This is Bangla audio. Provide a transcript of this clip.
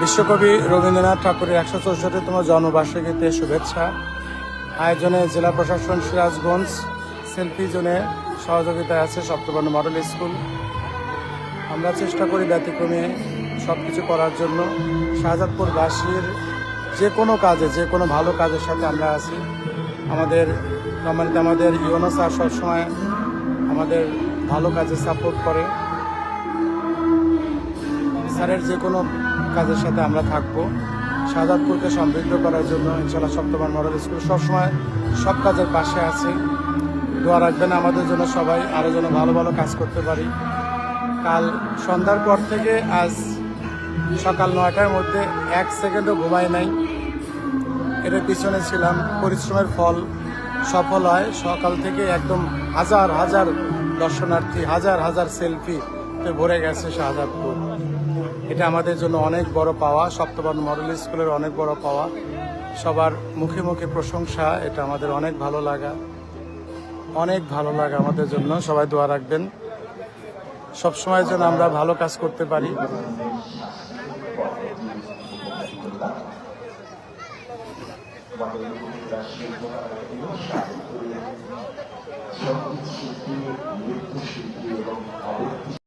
বিশ্বকবি রবীন্দ্রনাথ ঠাকুরের একশো চৌষট্টিতম জন্মবার্ষিকীতে শুভেচ্ছা। আয়োজনে জেলা প্রশাসন সিরাজগঞ্জ, সেলফি জোনে সহযোগিতায় আছে সপ্তবর্ণ মডেল স্কুল। আমরা চেষ্টা করি ব্যতিক্রমে সব কিছু করার জন্য। শাহজাদপুরবাসীর যে কোনো কাজে, যে কোনো ভালো কাজের সাথে আমরা আছি। আমাদের আমাদের ইউনো স্যার সবসময় আমাদের ভালো কাজে সাপোর্ট করে। স্যারের যে কোনো কাজের সাথে আমরা থাকব। শাহজাদপুরকে সমৃদ্ধ করার জন্য ইনশাল্লাহ সপ্তমান মডেল স্কুল সবসময় সব কাজের পাশে আছে। দোয়া রাখবেন আমাদের জন্য সবাই আরও যেন ভালো ভালো কাজ করতে পারি। কাল সন্ধ্যার পর থেকে আজ সকাল নয়টার মধ্যে এক সেকেন্ডও ঘুমাই নাই। এর পিছনে ছিলাম, পরিশ্রমের ফল সফল হয়। সকাল থেকে একদম হাজার হাজার দর্শনার্থী, হাজার হাজার সেলফি ভরে গেছে শাহজাদপুর। এটা আমাদের জন্য অনেক বড় পাওয়া। সপ্তবান মডেল স্কুলের অনেক বড় পাওয়া। সবার মুখে মুখে প্রশংসা, এটা আমাদের অনেক ভালো লাগা। অনেক ভালো লাগা আমাদের জন্য। সবাই দোয়া রাখবেন। সবসময় যেন আমরা ভালো কাজ করতে পারি।